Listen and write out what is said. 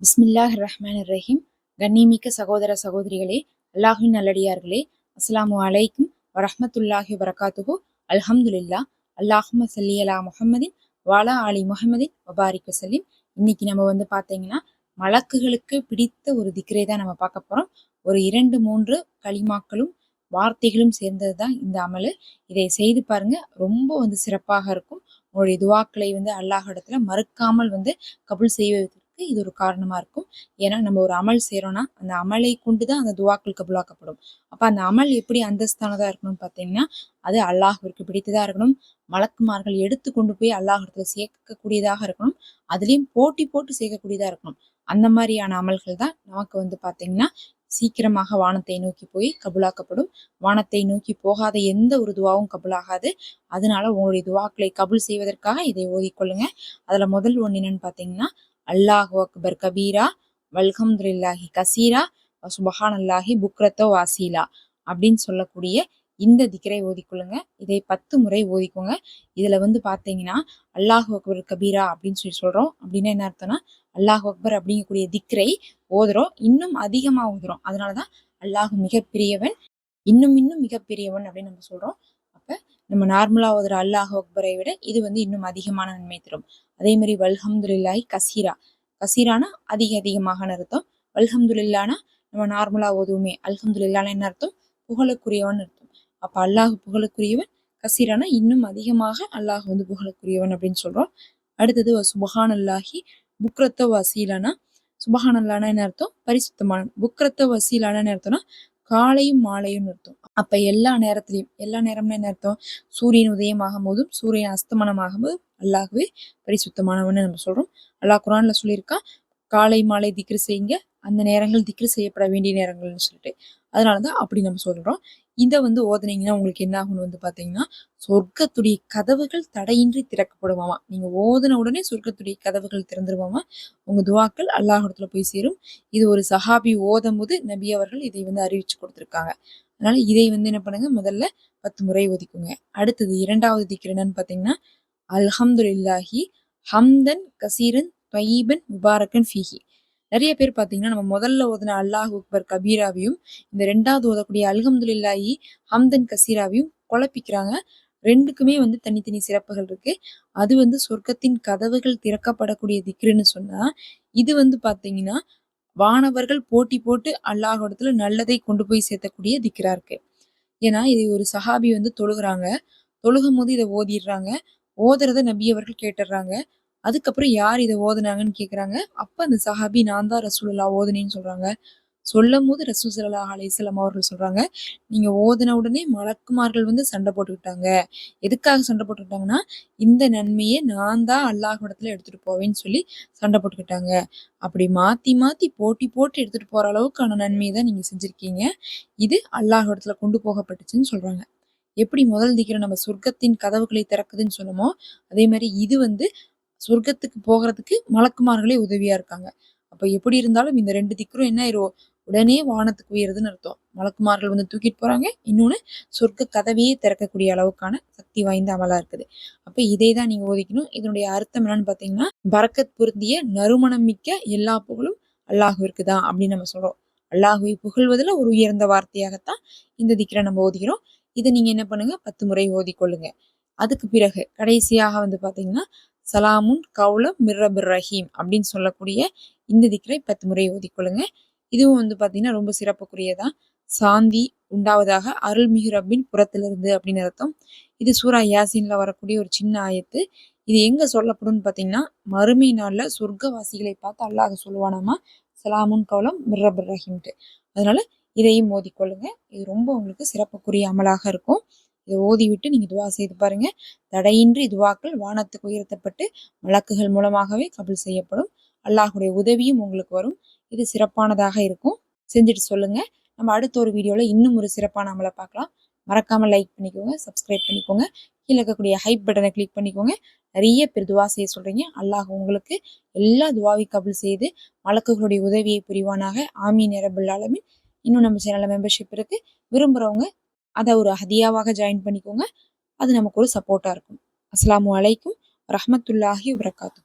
பிஸ்மில்லாஹ் ரஹ்மான் ரஹீம் கண்ணிமிக்க சகோதர சகோதரிகளே அல்லாஹின் நல்லடியார்களே அஸ்ஸலாமு அலைக்கும் வரஹமத்துல்லாஹி வரகாத்துஹு அல்ஹம்துல்லா அல்லாஹும சல்லி அலா முஹம்மதின் வாலா அலி முஹம்மதின் வபாரிக் வசல்லிம் இன்னைக்கு நம்ம வந்து பார்த்தீங்கன்னா மலக்குகளுக்கு பிடித்த ஒரு திக்ரே தான் நம்ம பார்க்க போறோம். ஒரு இரண்டு மூன்று களிமாக்களும் வார்த்தைகளும் சேர்ந்தது தான் இந்த அமலு. இதை செய்து பாருங்க ரொம்ப வந்து சிறப்பாக இருக்கும். உங்களுடைய துவாக்களை வந்து அல்லாஹ் இடத்துல மறுக்காமல் வந்து கபுல் செய்வதற்கு இது ஒரு காரணமாக இருக்கும். ஏன்னா நம்ம ஒரு அமல் செய்கிறோன்னா அந்த அமலை கொண்டு தான் அந்த துவாக்கள் கபுலாக்கப்படும் அப்போ அந்த அமல் எப்படி அந்தஸ்தானதாக இருக்கணும்னு பார்த்தீங்கன்னா அது அல்லாஹிற்கு பிடித்ததாக இருக்கணும். மலக்குமார்கள் எடுத்து கொண்டு போய் அல்லாஹ் சேர்க்கக்கூடியதாக இருக்கணும். அதுலேயும் போட்டி போட்டு சேர்க்கக்கூடியதாக இருக்கணும். அந்த மாதிரியான அமல்கள் தான் நமக்கு வந்து பார்த்தீங்கன்னா சீக்கிரமாக வானத்தை நோக்கி போய் கபுலாக்கப்படும். வானத்தை நோக்கி போகாத எந்த ஒரு துவாவும் கபுலாகாது. அதனால உங்களுடைய துவாக்களை கபுல் செய்வதற்காக இதை ஓதிக்கொள்ளுங்க. அதில் முதல் ஒன்று என்னன்னு பார்த்தீங்கன்னா அல்லாஹு அக்பர் கபீரா வல்ஹம்துல்லாஹி கசீரா சுபஹான் அல்லாஹி புக்ரத்தோ வாசீலா அப்படின்னு சொல்லக்கூடிய இந்த திக்கரை ஓதிக்கொள்ளுங்க இதை பத்து முறை ஓதிக்கோங்க இதில் வந்து பார்த்தீங்கன்னா அல்லாஹு அக்பர் கபீரா அப்படின்னு சொல்லி சொல்கிறோம் அப்படின்னா என்ன அர்த்தம்னா அல்லாஹ் அக்பர் அப்படிங்கக்கூடிய திக்ரை ஓதுறோம் இன்னும் அதிகமாக ஓதுறோம் அதனாலதான் அல்லாஹு மிகப்பெரியவன் இன்னும் இன்னும் மிகப்பெரியவன் அப்படின்னு நம்ம சொல்கிறோம் அப்போ நம்ம நார்மலா ஓதுற அல்லாஹ் அக்பரை விட இது வந்து இன்னும் அதிகமான நன்மை தரும். அதே மாதிரி வல்ஹம்துல்லாஹி கசீரா. கசீரானா அதிக அதிகமாக அர்த்தம். வல்ஹம்துல்லானா நம்ம நார்மலா ஓதுவோமே. அல்ஹம்துல்லான என்ன அர்த்தம்? புகழுக்குரியவன் அர்த்தம். அப்ப அல்லாஹ் புகழுக்குரியவன் கசீரானா இன்னும் அதிகமாக அல்லாஹ் வந்து புகழுக்குரியவன் அப்படின்னு சொல்றோம். அடுத்தது சுபஹான் அல்லாஹி புக்ரத்த வசீலானா. சுபஹான் அல்லானா என்ன அர்த்தம்? பரிசுத்தமான புக்ரத்த வசீலான அர்த்தம்னா காலையும் மாலையும் அர்த்தம் அப்ப எல்லா நேரத்திலையும் எல்லா நேரம்னா என்ன அர்த்தம் சூரியன் உதயமாகும் போதும் சூரியன் அஸ்தமனமாகும் போது அல்லாகவே பரிசுத்தமானவன்னு நம்ம சொல்றோம். அல்லாஹ் குரான்ல சொல்லியிருக்கா காலை மாலை திக்ரு செய்யுங்க அந்த நேரங்கள் திக்ரு செய்யப்பட வேண்டிய நேரங்கள்னு சொல்லிட்டு. அதனால தான் அப்படி நம்ம சொல்கிறோம் இதை வந்து ஓதுனீங்கன்னா உங்களுக்கு என்ன ஆகும்னு வந்து பார்த்தீங்கன்னா சொர்க்கத்துடைய கதவுகள் தடையின்றி திறக்கப்படுவாமா? நீங்கள் ஓதுன உடனே சொர்க்கத்துடைய கதவுகள் திறந்துருவாமா? உங்கள் துவாக்கள் அல்லாஹிடத்துல போய் சேரும். இது ஒரு சஹாபி ஓதும் போது நபி அவர்கள் இதை வந்து அறிவிச்சு கொடுத்துருக்காங்க. அதனால இதை வந்து என்ன பண்ணுங்க? முதல்ல பத்து முறை ஒதுக்குங்க அடுத்தது இரண்டாவது திக்கிற என்னன்னு பார்த்தீங்கன்னா அல்ஹம்துல்லாஹி ஹம்தன் கசீரன் தொயீபன் முபாரக்கன் ஃபீஹி. நிறைய பேர் பார்த்தீங்கன்னா நம்ம முதல்ல ஓதுன அல்லாஹ் அக்பர் கபீராவையும் இந்த ரெண்டாவது ஓதக்கூடிய அல்ஹம்துலில்லாஹி ஹம்தன் கசீராவையும் குழப்பிக்கிறாங்க. ரெண்டுக்குமே வந்து தனித்தனி சிறப்புகள் இருக்கு. அது வந்து சொர்க்கத்தின் கதவுகள் திறக்கப்படக்கூடிய திக்ருன்னு சொன்னா இது வந்து பாத்தீங்கன்னா வானவர்கள் போட்டி போட்டு அல்லாஹோடத்துல நல்லதை கொண்டு போய் சேர்த்தக்கூடிய திக்ரா இருக்கு. ஏன்னா இது ஒரு சஹாபி வந்து தொழுகிறாங்க. தொழுகும் போது இதை ஓதிடுறாங்க. ஓதுறத நபி அவர்கள் கேட்டுடுறாங்க. அதுக்கப்புறம் யார் இதை ஓதுனாங்கன்னு கேட்குறாங்க அப்போ அந்த சஹாபி நான் தான் ரசூலல்லா ஓதுனேன்னு சொல்கிறாங்க சொல்லும் போது ரசூல் சல்லா அலிஸ்லாம் அவர்கள் சொல்கிறாங்க நீங்கள் ஓதுன உடனே மலக்குமார்கள் வந்து சண்டை போட்டுக்கிட்டாங்க எதுக்காக சண்டை போட்டுக்கிட்டாங்கன்னா இந்த நன்மையை நான் தான் அல்லாஹ் இடத்துல எடுத்துகிட்டு போவேன்னு சொல்லி சண்டை போட்டுக்கிட்டாங்க அப்படி மாற்றி மாற்றி போட்டி போட்டு எடுத்துகிட்டு போகிற அளவுக்கான நன்மையை தான் நீங்கள் செஞ்சுருக்கீங்க. இது அல்லாஹ் இடத்துல கொண்டு போகப்பட்டுச்சுன்னு சொல்கிறாங்க எப்படி முதல் திக்கிற நம்ம சொர்க்கத்தின் கதவுகளை திறக்குதுன்னு சொன்னோமோ அதே மாதிரி இது வந்து சொர்க்கத்துக்கு போகிறதுக்கு மலக்குமார்களே உதவியா இருக்காங்க. அப்ப எப்படி இருந்தாலும் இந்த ரெண்டு திக்கரும் என்ன ஆயிரும்? உடனே வானத்துக்கு உயருதுன்னு அர்த்தம். மலக்குமார்கள் வந்து தூக்கிட்டு போறாங்க. இன்னொன்னு சொர்க்க கதவையே திறக்கக்கூடிய அளவுக்கான சக்தி வாய்ந்த அமலா இருக்குது. அப்ப இதை தான் நீங்க ஓதிக்கணும். இதனுடைய அர்த்தம் என்னன்னு பாத்தீங்கன்னா பரக்கத் பொருந்திய நறுமணம் மிக்க எல்லா புகழும் அல்லாஹுவிற்கு தான் அப்படின்னு நம்ம சொல்றோம். அல்லாஹுவை புகழ்வதில் ஒரு உயர்ந்த வார்த்தையாகத்தான் இந்த திக்கரை நம்ம ஓதிக்கிறோம். இதை நீங்க என்ன பண்ணுங்க? பத்து முறை ஓதிக்கொள்ளுங்க. அதுக்கு பிறகு கடைசியாக வந்து பாத்தீங்கன்னா சலாமுன் கவுலம் மிர்ரபிர் ரஹீம் அப்படின்னு சொல்லக்கூடிய இந்த திக்கரை பத்து முறை ஓதிக்கொள்ளுங்க. இதுவும் வந்து பார்த்தீங்கன்னா ரொம்ப சிறப்புக்குரியதான் சாந்தி உண்டாவதாக அருள்மிகு ரப்பின் புறத்திலிருந்து அப்படின்னு அர்த்தம். இது சூரா யாசின்ல வரக்கூடிய ஒரு சின்ன ஆயத்து. இது எங்க சொல்லப்படும்னு பார்த்தீங்கன்னா மறுமை நாள்ல சொர்க்கவாசிகளை பார்த்து அல்லாஹ் சொல்லுவானாமா? சலாமுன் கவலம் மிர்ரபிர் ரஹீம்ட்டு அதனால இதையும் மோதிக்கொள்ளுங்க இது ரொம்ப உங்களுக்கு சிறப்புக்குரிய அமலாக இருக்கும். இதை ஓதி விட்டு நீங்கள் துவா செய்து பாருங்கள் தடையின்றி துவாக்கள் வானத்துக்கு உயர்த்தப்பட்டு வழக்குகள் மூலமாகவே கபில் செய்யப்படும். அல்லாஹுடைய உதவியும் உங்களுக்கு வரும். இது சிறப்பானதாக இருக்கும். செஞ்சுட்டு சொல்லுங்கள் நம்ம அடுத்த ஒரு வீடியோவில் இன்னும் ஒரு சிறப்பான அமலை பார்க்கலாம். மறக்காமல் லைக் பண்ணிக்கோங்க சப்ஸ்கிரைப் பண்ணிக்கோங்க. கீழே இருக்கக்கூடிய ஹைப் பட்டனை கிளிக் பண்ணிக்கோங்க. நிறைய பேர் துவா செய்ய சொல்கிறீங்க அல்லாஹ் உங்களுக்கு எல்லா துவாவி கபில் செய்து வழக்குகளுடைய உதவியை புரிவானாக. ஆமீன் நிரபுல்லாலுமே இன்னும் நம்ம சேனலில் மெம்பர்ஷிப் இருக்குது விரும்புகிறவங்க அதை ஒரு ஹதியாவாக ஜாயின் பண்ணிக்கோங்க. அது நமக்கு ஒரு சப்போர்ட்டாக இருக்கும். அஸ்லாம் வலைக்கும் ரஹமத்துல்லாஹி வரகாத்து